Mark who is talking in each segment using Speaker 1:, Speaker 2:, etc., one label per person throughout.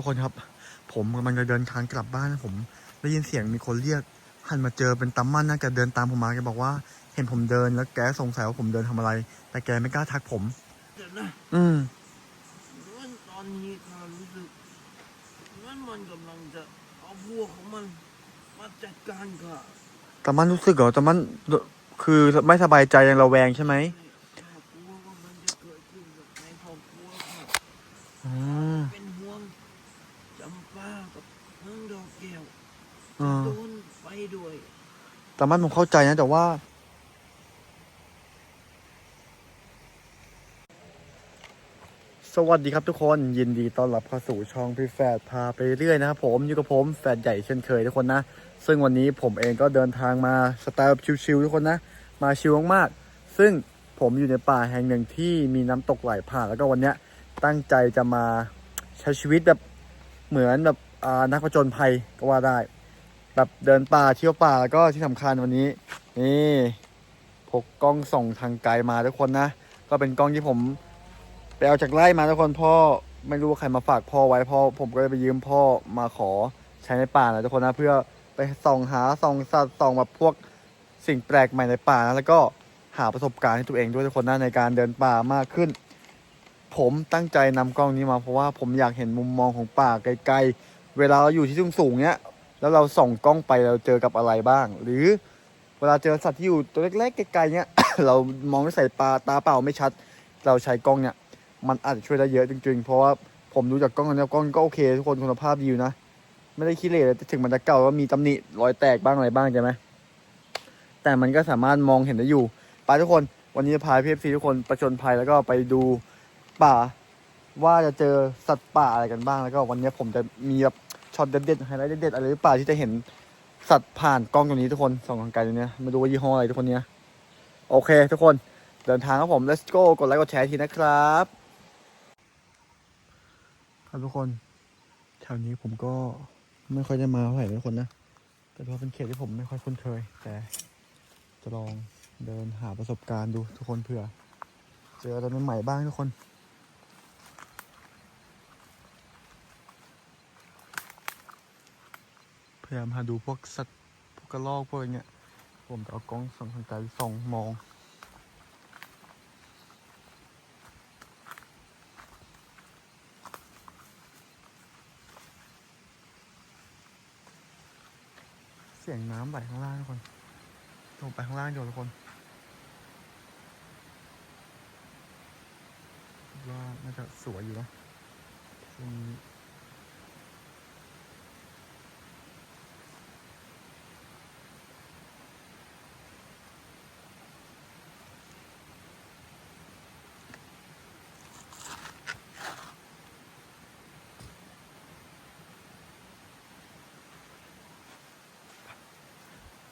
Speaker 1: ทุกคนครับ ผมกำลังจะเดินทางกลับบ้านนะผมได้ยินเสียงมีคนเรียกหันมาเจอเป็นตำมั่นนะแกเดินตามผมมาแกบอกว่า เห็นผมเดินแล้วแกสงสัยว่าผมเดินทำอะไร แต่แกไม่กล้าทักผม
Speaker 2: เดี๋ยวนะ
Speaker 1: อืม
Speaker 2: ว่าตอนนี้ข้ารู้สึกว่ามันกำลังจะเอาวัวของมันมาจัดการข้า
Speaker 1: ตำมั่นรู้สึกเหรอตำมั่นคือไม่สบายใจยังระแวงใช่ไหม
Speaker 2: ข้ากลัวว่ามันจะเกิดขึ้นกับในครอบครัวข้า
Speaker 1: อืม
Speaker 2: เป็นห่วงจำปา กับเมืองดอกแก้ว
Speaker 1: อืม
Speaker 2: โดนไปด้วย
Speaker 1: ตำมั่นผมเข้าใจนะแต่ว่า สวัสดีครับทุกคนยินดีต้อนรับเข้าสู่ช่องพี่แฟดพาไปเรื่อยนะครับผมอยู่กับผมแฟดใหญ่เช่นเคยทุกคนนะ ซึ่งวันนี้ผมเองก็เดินทางมาสไตล์แบบชิลๆทุกคนนะ มาชิลมากๆซึ่งผมอยู่ในป่าแห่งหนึ่งที่มีน้ำตกไหลผ่านแล้วก็วันเนี้ยตั้งใจจะมาใช้ชีวิตแบบเหมือนแบบานักผจญภัยก็ว่าได้ แบบเดินป่าเที่ยวป่าแล้วก็ที่สำคัญวันนี้ นี่พกกล้องส่องทางไกลมาทุกคนนะ ก็เป็นกล้องที่ผมไปเอาจากไร่มาทุกคนพ่อไม่รู้ว่าใครมาฝากพ่อไว้พ่อผมก็เลยไปยืมพ่อมาขอใช้ในป่านะทุกคนนะเพื่อไปส่องหาส่องสัตว์ส่องแบบพวกสิ่งแปลกใหม่ในป่านะแล้วก็หาประสบการณ์ให้ตัวเองด้วยทุกคนนะในการเดินป่ามากขึ้น ผมตั้งใจนำกล้องนี้มาเพราะว่าผมอยากเห็นมุมมองของป่าไกลๆ เวลาเราอยู่ที่สูงๆเนี้ย แล้วเราส่องกล้องไปเราเจอกับอะไรบ้าง หรือเวลาเจอสัตว์ที่อยู่ตัวเล็กๆไกลๆเนี้ย เรามองด้วยสายตาตาเปล่าไม่ชัด เราใช้กล้องเนี้ยมันอาจจะช่วยได้เยอะจริงๆ เพราะว่าผมดูจากกล้องอันนี้กล้องก็โอเค ทุกคนคุณภาพดีอยู่นะ ไม่ได้ขี้เหร่เลยถึงมันจะเก่าก็มีตำหนิรอยแตกบ้างอะไรบ้างใช่ไหมแต่มันก็สามารถมองเห็นได้อยู่ไปทุกคนวันนี้จะพาเพีเอฟซีทุกคนประชนภัยแล้วก็ไปดูป่า ว่าจะเจอสัตว์ป่าอะไรกันบ้างแล้วก็วันนี้ผมจะมีแบบช็อตเด็ดๆไฮไลท์เด็ดๆอะไรหรือเปล่าที่จะเห็นสัตว์ผ่านกล้องตรงนี้ทุกคนส่องทางไกลตรงเนี้ยมาดูว่ายี่ห้ออะไรทุกคนเนี้ยโอเค ทุกคนเดินทางครับผม let's go กดไลค์กดแชร์ทีนะครับครับทุกคนแถวนี้ผมก็ไม่ค่อยได้มาเท่าไหร่ทุกคนนะแต่ว่าะเป็นเขตที่ผมไม่ค่อยคุ้นเคย แต่จะลองเดินหาประสบการณ์ดูทุกคนเผื่อ เจออะไรใหม่ๆบ้างทุกคน ยายามหาดูพวกสัตว์พวกกระรอกพวกอะไรเงี้ย ผมจะเอากล้องส่องทางไกลส่องมองเสียงน้ำไหลข้างล่างทุกคนลงไปข้างล่างเดี๋ยวทุกคนว่าน่าจะสวยอยู่นะช่วงนี้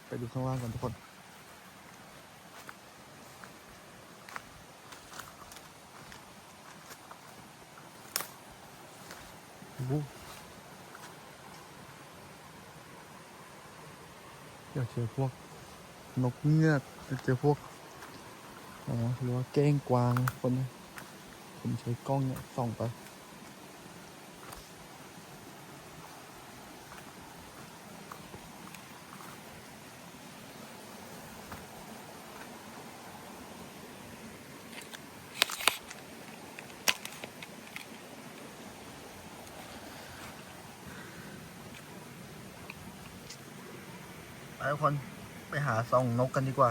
Speaker 1: ไปดูข้างล่างกันทุกคนโอ้โหอยากเจอพวกนกเงือกอยากเจอพวกอ๋อหรือว่าเก้งกวางคนนะผมใช้กล้องเนี่ยส่องไป ทุกคนไปหาซองนกกันดีกว่า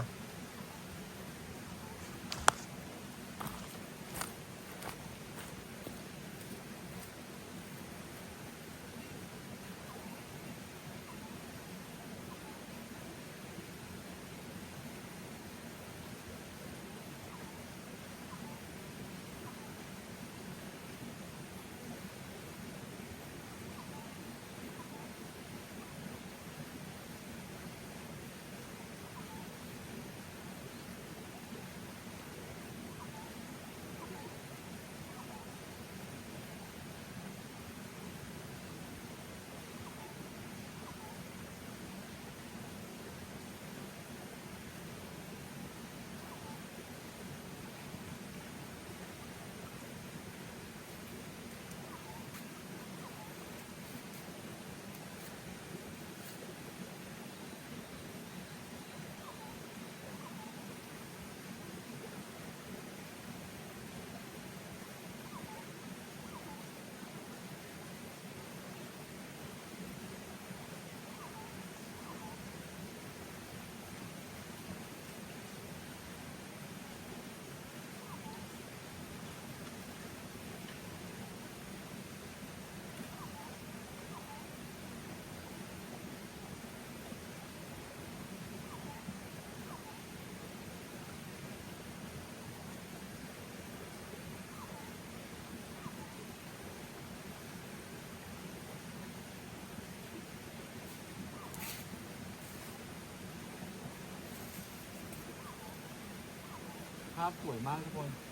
Speaker 1: ภาพสวยมากทุกคน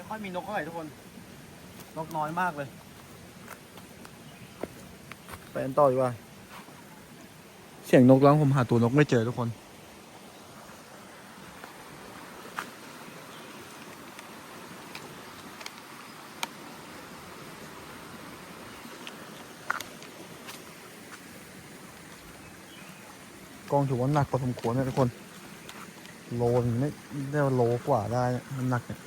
Speaker 1: ไม่ค่อยมีนกเท่าไหร่ทุกคน นกน้อยมากเลย ไปกันต่อดีกว่า เสียงนกร้องผมหาตัวนกไม่เจอทุกคนกองถือว่าหนักพอสมควรนะทุกคน โลนงไม่ได้ว่าโลกว่าได้นะมันหนักเนี่ย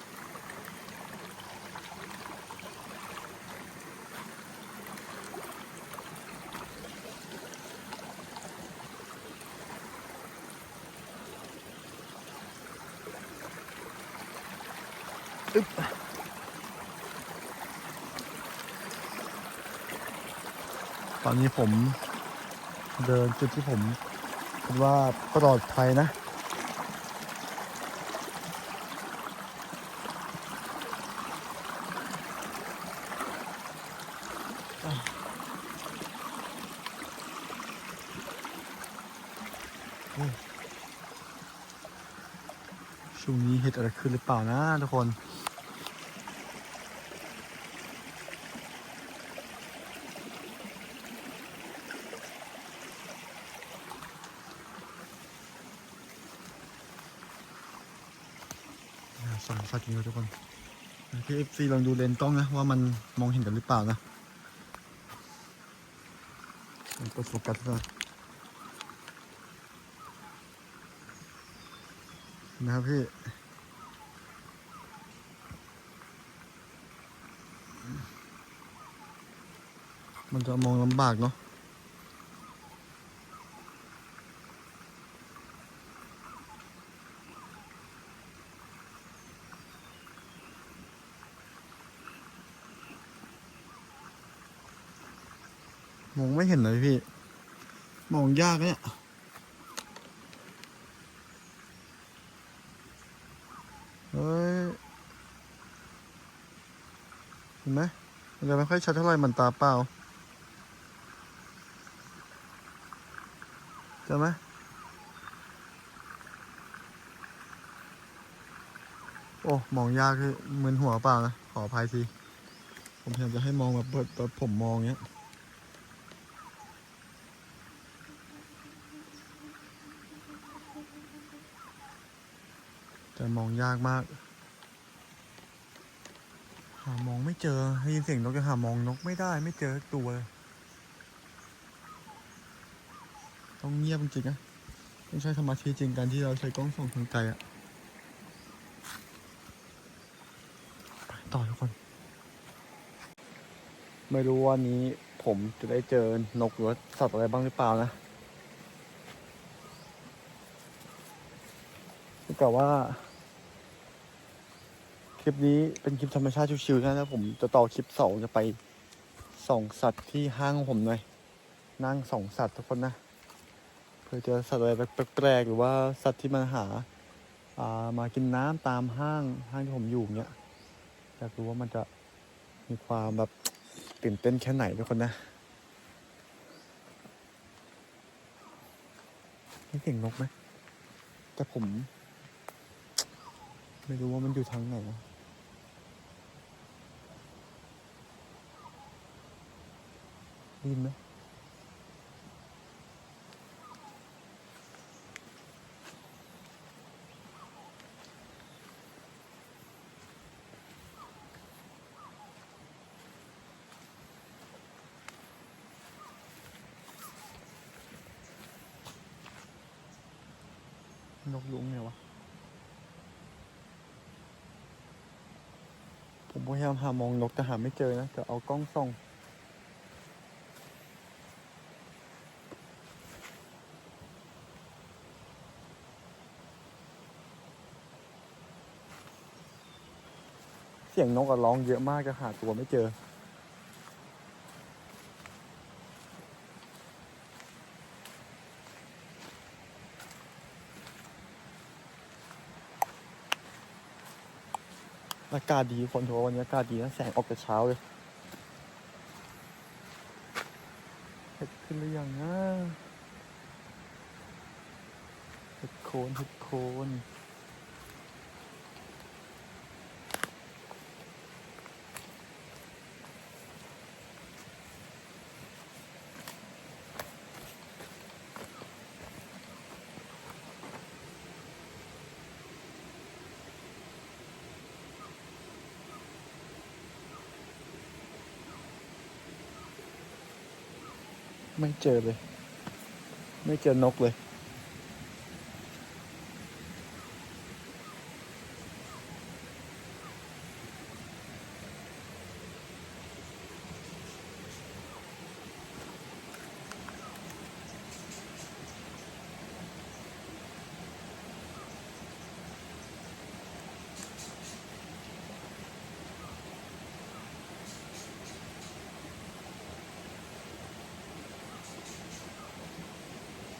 Speaker 1: อนนี้ผมเดินจุดที่ผมคิดว่าปลอดภัยนะ ช่วงนี้เห็ดอะไรขึ้นหรือเปล่านะทุกคนาสงสัยจริงเลยทุกคนพี่เอฟซีลองดูเลนส์กล้องนะว่ามันมองเห็นกันหรือเปล่านะมันกดโฟกัสเลยนะครับพี่มันจะมองลำบากเนาะ ไม่เห็นเลยพี่ มองยากเนี่ยเฮ้ยเห็นไหมมันจะไม่ค่อยชัดเท่าไหร่มันตาเปล่าเจอไหมโอ้มองยากคือมึนหัวเปล่านะขออภัยทีผมพยายามจะให้มองแบบเปิดแบบผมมองเงี้ย แต่มองยากมาก หามองไม่เจอได้ยินเสียงนกจะหามองนกไม่ได้ไม่เจอตัวเลยต้องเงียบจริงนะต้องใช้สมาธิจริงการที่เราใช้กล้องส่องทางไกลอะไปต่อทุกคน ไม่รู้ว่านี้ผมจะได้เจอนกหรือสัตว์อะไรบ้างหรือเปล่านะแต่ว่า คลิปนี้เป็นคลิปธรรมชาติชิวๆนะแล้วผมจะต่อคลิปสองจะไปส่องสัตว์ที่ห้างของผมหน่อย นั่งส่องสัตว์ทุกคนนะ เพื่อเจอสัตว์อะไรแปลกๆหรือว่าสัตว์ที่มาหาอ่ามากินน้ำตามห้างห้างที่ผมอยู่เนี้ยอยากรู้ว่ามันจะมีความแบบตื่นเต้นแค่ไหนทุกคนนะนี่เสียงนกไหมแต่ผม ไม่รู้ว่ามันอยู่ทางไหนนะ ดินไหมนกยุงไงวะ ผมพยายามหามองนกแต่หาไม่เจอนะจะเอากล้องส่อง เสียงนกอะร้องเยอะมากจะหาตัวไม่เจอ อากาศดีคนโทรวันนี้อากาศดีนะแสงออกแต่เช้าเลยเห็ดขึ้นหรือยังนะเห็ดโคนเห็ดโคน ไม่เจอเลย ไม่เจอนกเลย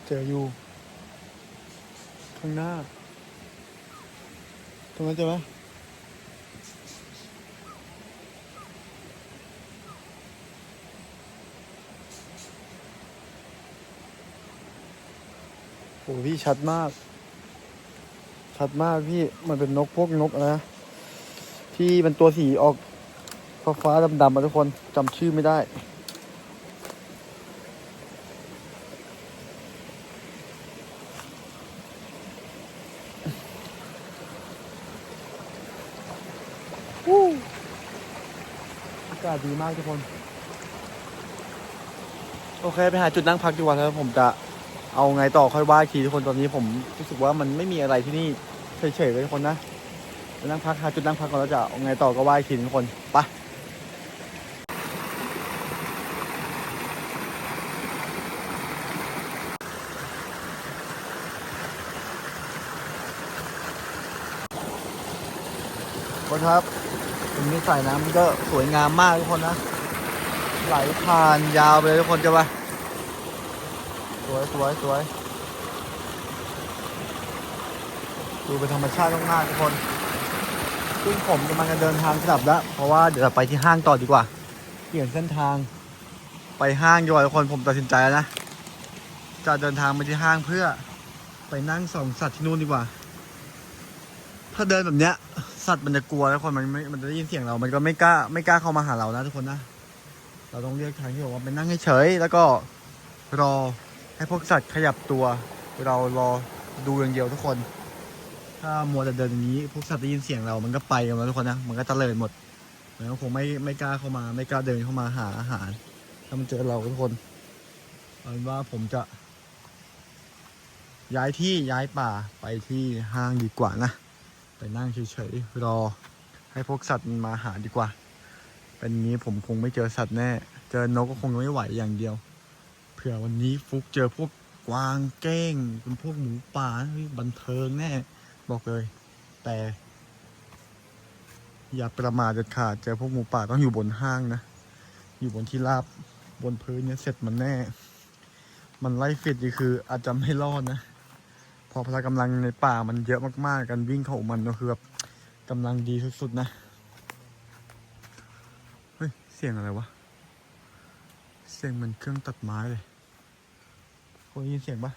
Speaker 1: เจออยู่ ข้างหน้า ตรงนั้นเจอไหมโอ้พี่ชัดมาก ชัดมากพี่มันเป็นนกพวกนกนะ ที่เป็นตัวสีออกฟ้าฟ้าๆดำๆมาทุกคนจำชื่อไม่ได้ วู้อากาศดีมากทุกคน โอเคไปหาจุดนั่งพักดีกว่าแล้วผมจะเอาไงต่อค่อยว่าอีกทีทุกคนตอนนี้ผมรู้สึกว่ามันไม่มีอะไรที่นี่เฉยๆเลยทุกคนนะไปนั่งพักหาจุดนั่งพักก่อนแล้วจะเอาไงต่อก็ว่าทีทุกคนไปคนครับ รงนี้สายน้ำมันก็สวยงามมากทุกคนนะ ไหลผ่านยาวไปเลยทุกคนจะไปสวยสวยสวยดูเป็นธรรมชาติมากๆทุกคนซึ่งผมกำลังจะเดินทางกลับแล้ว เพราะว่าเดี๋ยวไปที่ห้างต่อดีกว่า เปลี่ยนเส้นทาง ไปห้างดีกว่าทุกคนผมตัดสินใจแล้วนะ จะเดินทางไปที่ห้างเพื่อไปนั่งส่องสัตว์ที่นู่นดีกว่า ถ้าเดินแบบเนี้ย สัตว์มันจะกลัวแล้วคนมันไม่มันจะได้ยินเสียงเรา มันก็ไม่กล้าไม่กล้าเข้ามาหาเรานะทุกคนนะ เราต้องเรียกทางที่บอกว่าไปนั่งเฉยแล้วก็รอให้พวกสัตว์ขยับตัว เรารอดูอย่างเดียวทุกคน ถ้ามัวแต่เดินอย่างนี้พวกสัตว์ได้ยินเสียงเรา มันก็ไปกันแล้วทุกคนนะ มันก็ตะเลิดหมด มันก็คงไม่ไม่กล้าเข้ามา ไม่กล้าเดินเข้ามาหาอาหาร ถ้ามันเจอเราทุกคนเอาเป็นว่าผมจะ ย้ายที่ย้ายป่าไปที่ห้างดีกว่านะ ไปนั่งเฉยๆรอให้พวกสัตว์มาหาดีกว่า เป็นงี้ผมคงไม่เจอสัตว์แน่ เจอนกก็คงไม่ไหวอย่างเดียว เผื่อวันนี้ฟุกเจอพวกกวางเก้งเป็นพวกหมูป่าบันเทิงแน่ บอกเลย แต่ อย่าประมาทเด็ดขาดเจอพวกหมูป่าต้องอยู่บนห้างนะ อยู่บนที่ราบบนพื้นเนี่ยเสร็จมันแน่ มันไล่ฟิตนี่คืออาจจะไม่รอดนะ พอพละกำลังในป่ามันเยอะมากๆ กันวิ่งเข้ามันก็คือแบบกำลังดีสุดๆนะ เฮ้ย เสียงอะไรวะ เสียงเหมันเครื่องตัดไม้เลยคนยินเสียงปะ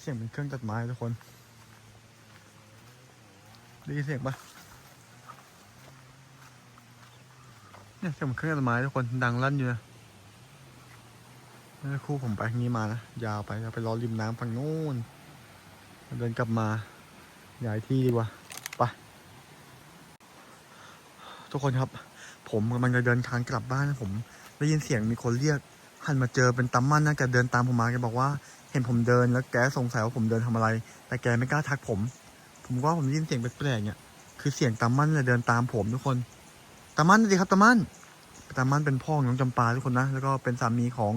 Speaker 1: เสียงเหมันเครื่องตัดไม้ทุกคนได้ยินเสียงปะเนี่ยเสียงเหมือนเครื่องตัดไม้ทุกคนดังลั่นอยู่นะ แล้วคู่ผมไปทางนี้มานะ ยาวไปแล้วไปรอริมน้ำฝั่งนู้นเดินกลับมาย้ายที่ดีกว่าไปทุกคนครับ ผมกำลังจะเดินทางกลับบ้านนะผม ได้ยินเสียงมีคนเรียกหันมาเจอเป็นตำมันนะแกเดินตามผมมาแกบอกว่า เห็นผมเดินแล้วแกสงสัยว่าผมเดินทำอะไร แต่แกไม่กล้าทักผม ผมว่าผมได้ยินเสียงแปลกๆเนี่ยคือเสียงตามั่นเลยเดินตามผมทุกคนตามั่นสิครับตามั่นตามั่นเป็นพ่อของน้องจำปาทุกคนนะแล้วก็เป็นสามีของ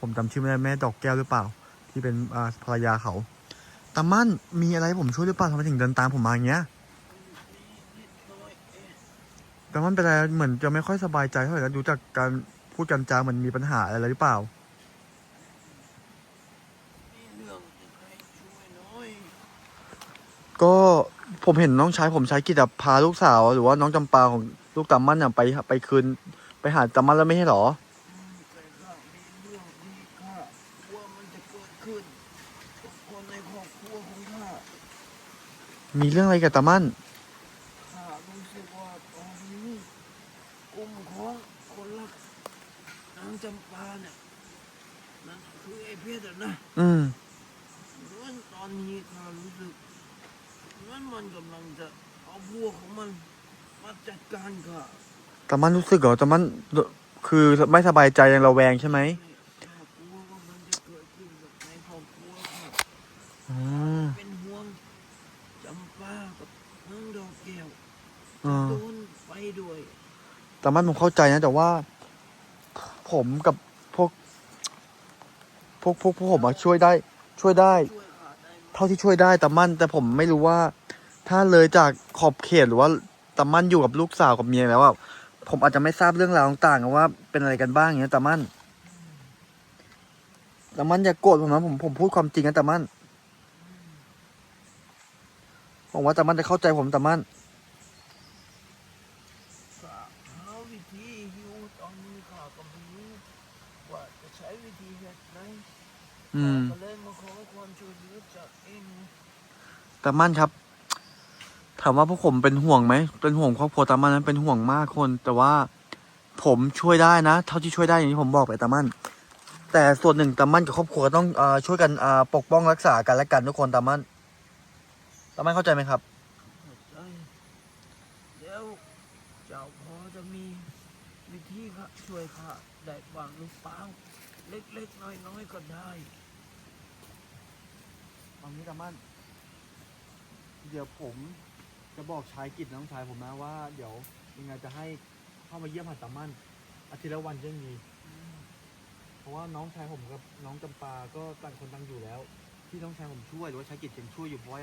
Speaker 1: ผมจำชื่อไม่ได้แม่ดอกแก้วหรือเปล่า ที่เป็นภรรยาเขาตามั่นมีอะไรผมช่วยหรือเปล่าทำไมถึงเดินตามผมมาอย่างเงี้ยตามั่นเป็นอะไรเหมือนจะไม่ค่อยสบายใจเท่าไหร่แล้วดูจากการพูดกันจาเหมือนมีปัญหาอะไรหรือเปล่าก็ผมเห็นน้องชายผมใช้กิจพาลูกสาว หรือว่าน้องจำปาของลูกตามั่นไปไปคืน ไปหาตามั่นแล้วไม่ใช่หรอ
Speaker 2: อืมแต่ก็มีเรื่องที่ข้า ว่ามันจะเกิดขึ้นกับคนในครอบครัวของข้า
Speaker 1: มีเรื่องอะไรกับตามั่น
Speaker 2: ข้ารู้สึกว่าตอนนี้กลุ่มของคนรักนางจำปาเนี่ยนั่นคือไอ้เพชรอะนะ
Speaker 1: อืม
Speaker 2: เหมือนตอนนี้ข้ารู้สึกเหมือนมันกำลังจะเอาพวกของมันมาจัดการข้า
Speaker 1: ตามั่นรู้สึกเหรอตามั่นคือไม่สบายใจยังระแวงใช่ไหม
Speaker 2: ข้ากลัวว่ามันจะเกิดขึ้นกับในครอบครัวข้า
Speaker 1: อืม
Speaker 2: เป็นห่วงจำปากับนางดอกแก้ว
Speaker 1: อื
Speaker 2: จะ
Speaker 1: ม
Speaker 2: โดนไปด้วย
Speaker 1: ตามั่นผมเข้าใจนะ แต่ว่า ผมกับพวก พวกพวกพวกผมอะช่วยได้ ช่วยได้
Speaker 2: ช่วยข้าได้ไหม
Speaker 1: เท่าที่ช่วยได้ตามั่น แต่ผมไม่รู้ว่า ถ้าเลยจากขอบเขตหรือว่าตามั่นอยู่กับลูกสาวกับเมียแล้วอะผมอาจจะไม่ทราบเรื่องราวต่างๆว่าเป็นอะไรกันบ้างอย่างเงี้ยตามั่นตามั่นอย่าโกรธผมนะผมผมพูดความจริงนะตามั่น ผมว่าตามันจะเข้าใจผมตามัน
Speaker 2: ข้าวิธีอยู่ตอนนี้ข้าก็ไม่รู้ว่าจะใช้วิธีแบบไหน
Speaker 1: อืม
Speaker 2: ข้าก็เลยมาขอความช่วยเหลือจากเอง
Speaker 1: ตามั่นครับ ถามว่าพวกผมเป็นห่วงไหมเป็นห่วงครอบครัวตามั่นนั้นเป็นห่วงมากคน แต่ว่าผมช่วยได้นะ เท่าที่ช่วยได้อย่างที่ผมบอกไปตามั่นแต่ส่วนหนึ่งตามั่นกับครอบครัวต้องอช่วยกันอ่าปกป้องรักษากันและกันทุกคนตามั่น ตามั่นเข้าใจไหมครับ
Speaker 2: เข้าใจแล้วเจ้าพอจะมีวิธีค่ะช่วยข้าได้บ้างหรือเปล่าเล็กๆน้อยๆก็ได้
Speaker 1: ตอนนี้ตามั่นเดี๋ยวผมจะบอกชายกิจน้องชายผมนะว่า เดี๋ยวยังไงจะให้เข้ามาเยี่ยมหาตามั่นอาทิตย์ละวันยังดีเพราะว่าน้องชายผมกับน้องจำปาก็ต่างคนต่างอยู่แล้ว ที่น้องชายผมช่วยหรือว่าชายกิจยังช่วยอยู่เพราะว่า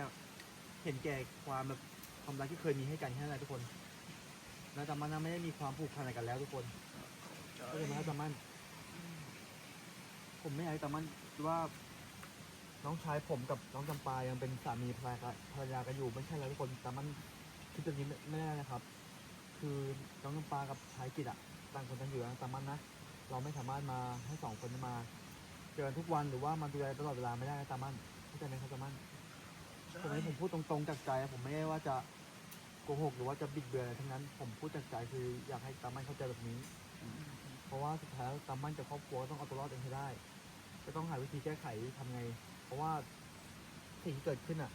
Speaker 1: เห็นแก่ความแบบความรักที่เคยมีให้กันแค่นั้นแหละทุกคนแล้วตามันนะไม่ได้มีความผูกพันอะไรกันแล้วทุกคนก็เลยมาให้ตามัน ผมไม่อยากให้ตามันว่า น้องชายผมกับน้องจำปายังเป็นสามีภรรยาภรรยากันอยู่ไม่ใช่แล้วทุกคนตามันคิดแบบนี้ไม่ไม่ได้นะครับ คือน้องจำปากับชายกิจอะต่างคนต่างอยู่นะตามันนะเราไม่สามารถมาให้สองคนมาเจอกันทุกวันหรือว่ามาดูแลตลอดเวลาไม่ได้นะตามันเข้าใจไหมครับตามัน ผมให้ผมพูดตรงๆจากใจ ผมไม่ได้ว่าจะโกหกหรือว่าจะบิดเบือนอะไรทั้งนั้น ผมพูดจากใจคืออยากให้ตามั่นเข้าใจแบบนี้ เพราะว่าสุดท้ายแล้วตามั่นกับครอบครัวต้องเอาตัวรอดเองให้ได้ จะต้องหาวิธีแก้ไขทำไง เพราะว่าสิ่งที่เกิดขึ้นอะ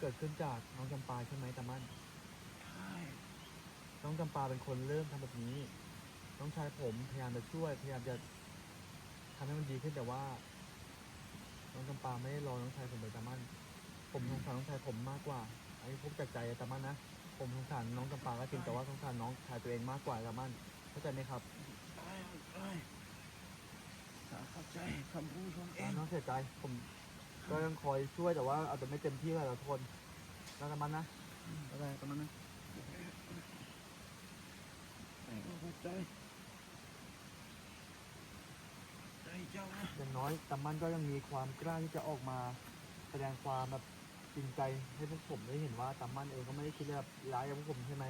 Speaker 1: เกิดขึ้นจากน้องจำปาใช่ไหมตามั่น
Speaker 2: ใช่
Speaker 1: น้องจำปาเป็นคนเริ่มทำแบบนี้ น้องชายผมพยายามจะช่วยพยายามจะทำให้มันดีขึ้นแต่ว่า น้องจำปาไม่ได้รอน้องชายผมเลยตามั่น ผมสงสารน้องชายผมมากกว่าอันนี้พูดจากใจตามั่นนะ ผมสงสารน้องจำปาก็จริงแต่ว่าสงสารน้องชายตัวเองมากกว่าตามั่นเข้าใจไหมครับ
Speaker 2: ใช่ใช่ข้าเข้าใจคำพูดของเอ
Speaker 1: อ่างน้องเสียใจผมก็ยังคอยช่วยแต่ว่าอาจจะไม่เต็มที่กับทุกคนนะตามั่นนะเข้าใจตามั่นนะ
Speaker 2: เข้าใจ ใจเจ้านะ
Speaker 1: อย่างน้อยตามั่นก็ยังมีความกล้าที่จะออกมา แสดงความแบบจ ริงใจให้พวกผมได้เห็นว่าตามั่นเองก็ไม่ได้คิดแบบร้ายกับพวกผมใช่ไหม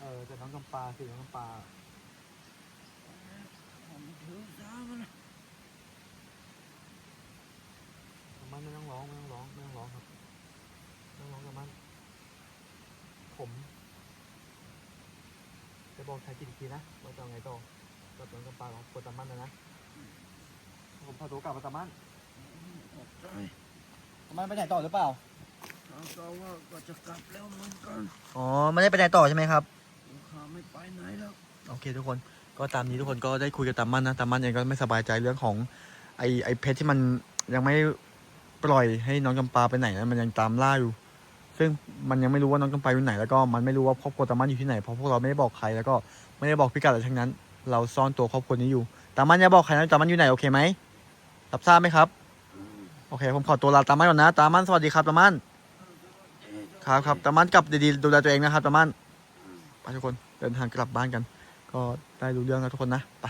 Speaker 1: เออแต่น้องจำปาสิน้องจำปา
Speaker 2: ผมถือสามัน
Speaker 1: ตามั่นไม่ต้องร้องไม่ต้องร้องไม่ต้องร้องครับไม่ต้องร้องตามั่นผมจะบอกชายกิจอีกทีนะว่าจะเอาไงต่อกับน้องจำปาของคนตามั่นนะนะผมพาตัวกลับมาตามั่นตามั่นไปไหนต่อหรือเปล่า
Speaker 2: ข้าก็ว่าก็จะกลับแล้วเหมือนกัน
Speaker 1: อ๋อไม่ได้ไปไหนต่อใช่ไหมครับ
Speaker 2: ข้าไม่ไปไหนแล้ว
Speaker 1: โอเคทุกคนก็ตามนี้ทุกคนก็ได้คุยกับตามันนะตามันเองก็ไม่สบายใจเรื่องของไอไอเพชรที่มันยังไม่ปล่อยให้น้องจำปาไปไหนนะมันยังตามล่าอยู่ ซึ่งมันยังไม่รู้ว่าน้องจำปาอยู่ไหน แล้วก็มันไม่รู้ว่าครอบครัวตามันอยู่ที่ไหนเพราะพวกเราไม่ได้บอกใครแล้วก็ไม่ได้บอกพิกัดอะไรทั้งนั้น เราซ่อนตัวครอบครัวนี้อยู่ตามันอย่าบอกใครนะตามันอยู่ไหนโอเคไหมรับทราบไหมครับโอเคผมขอตัวลาตามันก่อนนะตามันสวัสดีครับตามัน ครับครับตามันกลับดีๆดูแลตัวเองนะครับตามันไปทุกคนเดินทางกลับบ้านกัน ก็ได้รู้เรื่องแล้วทุกคนนะไป